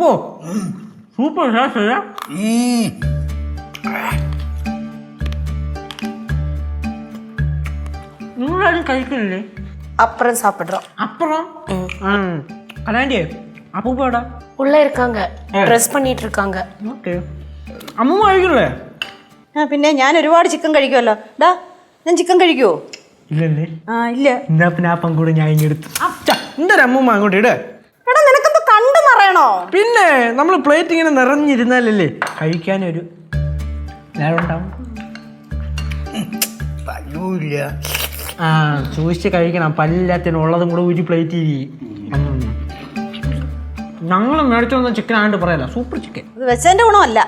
ഓ super sir ഉം. നിങ്ങളാരും കഴിക്കുന്നില്ലേ அப்புறம் சாப்பிடுறோம் അപ്പുറം കലാൻ്റെ അപ്പൂപ്പടാ உள்ள இருக்காங்க ட்ரெஸ் பண்ணிட்டு இருக்காங்க ഓക്കെ അമ്മ കഴിക്കണല്ലേ ആ പിന്നെ ഞാൻ ഒരുപാട് ചിക്കൻ കഴിക്കുമല്ലോ ഡാ ഞാൻ ചിക്കൻ കഴിക്കുവോ ഇല്ലല്ലേ ആ ഇല്ല എന്നാ പിന്നെ ആ പങ്കൂടെ ഞാൻ ഇങ്ങെടുത്തു എൻ്റെ ഒരു അമ്മൂമ്മ അങ്ങോട്ട് ഇട് എടാ നിനക്കെന്താ നിറയണോ പിന്നെ നമ്മൾ പ്ലേറ്റ് ഇങ്ങനെ നിറഞ്ഞിരുന്നാലല്ലേ കഴിക്കാനൊരു ഉണ്ടാവും പല്ലൂല്ല ആ ചോദിച്ച് കഴിക്കണം. പല്ലാത്തിനും ഉള്ളതും കൂടെ ഒരു പ്ലേറ്റ് ഞങ്ങൾ മേടിച്ചു വന്ന ചിക്കൻ ആണ്ട് പറയല്ല. സൂപ്പർ ചിക്കൻ ഇത് വെച്ചതിന്റെ ഗുണമല്ല.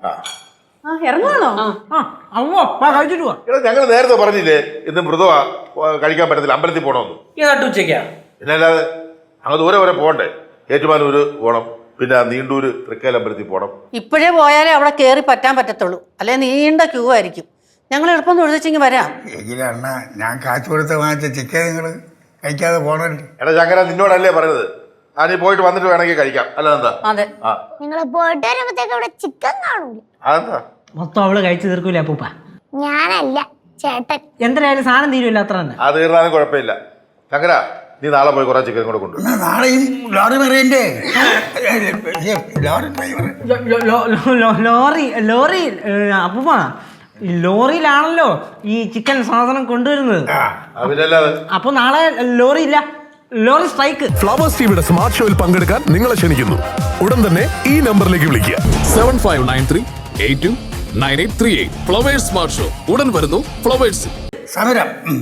ആ. ഇറങ്ങുവാണോ? ആ അവോ വാ കഴിച്ചിട്ട് പോവാ എടാ ഞങ്ങൾ നേരത്തെ പറഞ്ഞില്ലേ ഇന്ന് മൃദുവാ കഴിക്കാൻ പറ്റത്തില്ല. അമ്പലത്തിൽ പോകണമെന്ന് ഈ നട്ടുച്ചയ്ക്കാ പിന്നെ അല്ലാതെ അങ്ങ് ദൂരെ വരെ പോകണ്ടേ. ഏറ്റുമാനൂര് പോകണം പിന്നെ നീണ്ടൂര് തൃക്കേൽ അമ്പലത്തിൽ പോകണം ഇപ്പോഴേ പോയാലേ അവിടെ കയറി പറ്റാൻ പറ്റത്തുള്ളൂ. അല്ലെ? നീണ്ട ക്യൂ ആയിരിക്കും. ഞങ്ങൾ എളുപ്പം തൊഴിച്ചെങ്കിൽ വരാം. എങ്കിലണ്ണ ഞാൻ കാച്ചു കൊടുത്ത് വാങ്ങിച്ച ചിക്കൻ നിങ്ങൾ കഴിക്കാതെ പോണല്ലേ എടാ ചങ്ങന നിന്നോടല്ലേ പറയുന്നത് ആ നീ പോയിട്ട് വന്നിട്ട് വേണമെങ്കിൽ കഴിക്കാം. അല്ല എന്താ അതെ. ആ. നിങ്ങൾ പോയിട്ട് വരുമ്പോഴത്തേക്ക് ഇവിടെ ചിക്കൻ കാണൂല? അതെന്താ? മൊത്തം അവൾ കഴിച്ചു തീർക്കൂല അപ്പൂപ്പ? ഞാനല്ല. ചേട്ടൻ. എന്തായാലും സാധനം തീരുമില്ല അത്ര തന്നെ. അത് തീർന്നാലും കുഴപ്പമില്ല. ശങ്കരാ നീ നാളെ പോയി കുറെ ചിക്കൻ കൂടെ കൊണ്ടു നാളെയും ലോറി പറയണ്ടേ? ലോറി ഡ്രൈവർ ലോ- ലോ- ലോ- ലോ- ലോ- ലോറി ലോറി അപ്പൂപ്പ ഈ ലോറിയിലാണല്ലോ ഈ ചിക്കൻ സാധനം കൊണ്ടുവരുന്നത്. അതിനല്ലാതെ അപ്പൊ നാളെ ലോറി ഇല്ല. ലോറി സ്ട്രൈക്ക് ഫ്ലവേഴ്സ് ടിവിയുടെ സ്മാർട്ട് ഷോയിൽ പങ്കെടുക്കാൻ നിങ്ങളെ ക്ഷണിക്കുന്നു. ഉടൻ തന്നെ ഈ നമ്പറിലേക്ക് വിളിക്കുക. Seven five nine three eight two Nine eight three eight Flowers smart show ഉടൻ വരുന്നു ഫ്ലവേഴ്സ് സമരം ഉം.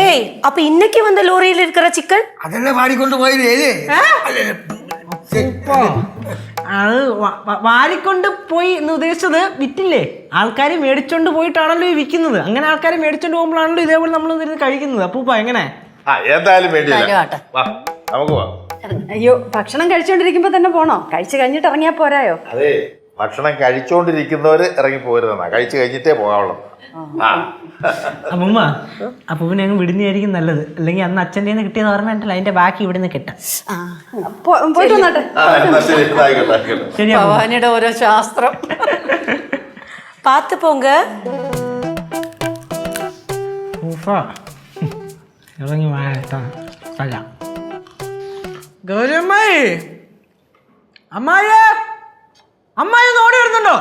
ஏய் அப்ப இன்னைக்கு வந்த லோரியில இருக்கிற சிக்கன் അതല്ലേ പാടിക്കൊണ്ട് പോയില്ലേ അത് വ- വ- വാരിക്കൊണ്ട് പോയി എന്ന് ഉദ്ദേശിച്ചത് വിറ്റില്ലേ ആൾക്കാർ മേടിച്ചോണ്ട് പോയിട്ടാണല്ലോ ഈ വിൽക്കുന്നത് അങ്ങനെ ആൾക്കാർ മേടിച്ചോണ്ട് പോകുമ്പോഴാണല്ലോ ഇതേപോലെ നമ്മൾ ഇരുന്ന് കഴിക്കുന്നത് അപ്പൂപ്പ എങ്ങനെ ആ എന്തായാലും വേണ്ടിയില്ല കാര്യമാട്ടെ. വാ നമുക്ക് പോവാം അയ്യോ ഭക്ഷണം കഴിച്ചോണ്ടിരിക്കുമ്പോ തന്നെ പോണോ കഴിച്ചു കഴിഞ്ഞിട്ട് ഇറങ്ങിയാ പോരായോ അതെ ഭക്ഷണം കഴിച്ചുകൊണ്ടിരിക്കുന്നവർ ഇറങ്ങി പോരുന്നതാണ് കഴിച്ചു കഴിഞ്ഞിട്ടേ പോകാവുള്ളൂ. ആ. അമ്മൂമ്മ അപ്പൂവിനെ അങ്ങ് വിടുന്നതായിരിക്കും നല്ലത്. അല്ലെങ്കിൽ അന്ന് അച്ഛന്റെ നിന്ന് കിട്ടിയത് ഓർമ്മ ഉണ്ടല്ലോ അതിന്റെ ബാക്കി ഇവിടുന്ന് കിട്ടാം. ആ, എന്നാ ശരി ആയിക്കോട്ടെ. ഓരോ ശാസ്ത്രം. പാത്ത് പോങ്ക ഉഫാ. ഇറങ്ങി വാഴട്ടാ കല ഗൗരമ്മേ അമ്മായേ അമ്മായി ഒന്ന് ഓടി വരുന്നുണ്ടോ?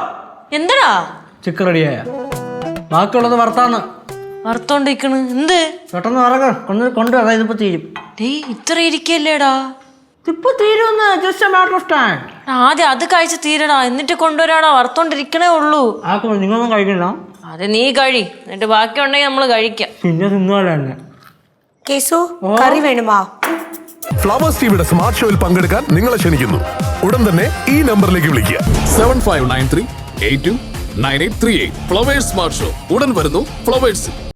എന്തടാ? ചിക്കൻ റെഡിയായ ബാക്കിയുള്ളത് വറുത്താണ്. വറുത്തോണ്ടിരിക്കണ്. എന്ത്? പെട്ടെന്ന് വറക്ക. കൊണ്ട് കൊണ്ടുവരാം അതായത് ഇപ്പൊ തീരും. ഇത്ര ഇരിക്കല്ലേടാ? ഇപ്പൊ തീരുമെന്ന് ജസ്റ്റ് മാറ്റർ ഓഫ് ടൈം ആദ്യം അത് കഴിച്ച് തീരടാ. എന്നിട്ട് കൊണ്ടുവരാടാ. വറുത്തോണ്ടിരിക്കണേ ഉള്ളൂ. ആ നിങ്ങളൊന്നും കഴിക്കണ്ട അതെ നീ കഴി. എന്നിട്ട് ബാക്കി ഉണ്ടെങ്കിൽ നമ്മൾ കഴിക്കാം. പിന്നെ തിന്നുപോലെ തന്നെ കേസു കറി വേണുമാ? ഫ്ലവേഴ്സ് ടിവിയുടെ സ്മാർട്ട് ഷോയിൽ പങ്കെടുക്കാൻ നിങ്ങളെ ക്ഷണിക്കുന്നു. ഉടൻ തന്നെ ഈ നമ്പറിലേക്ക് വിളിക്കുക. Seven five nine three eight two nine eight three eight. Flowers smart show. ഉടൻ വരുന്നു ഫ്ലവേഴ്സ്.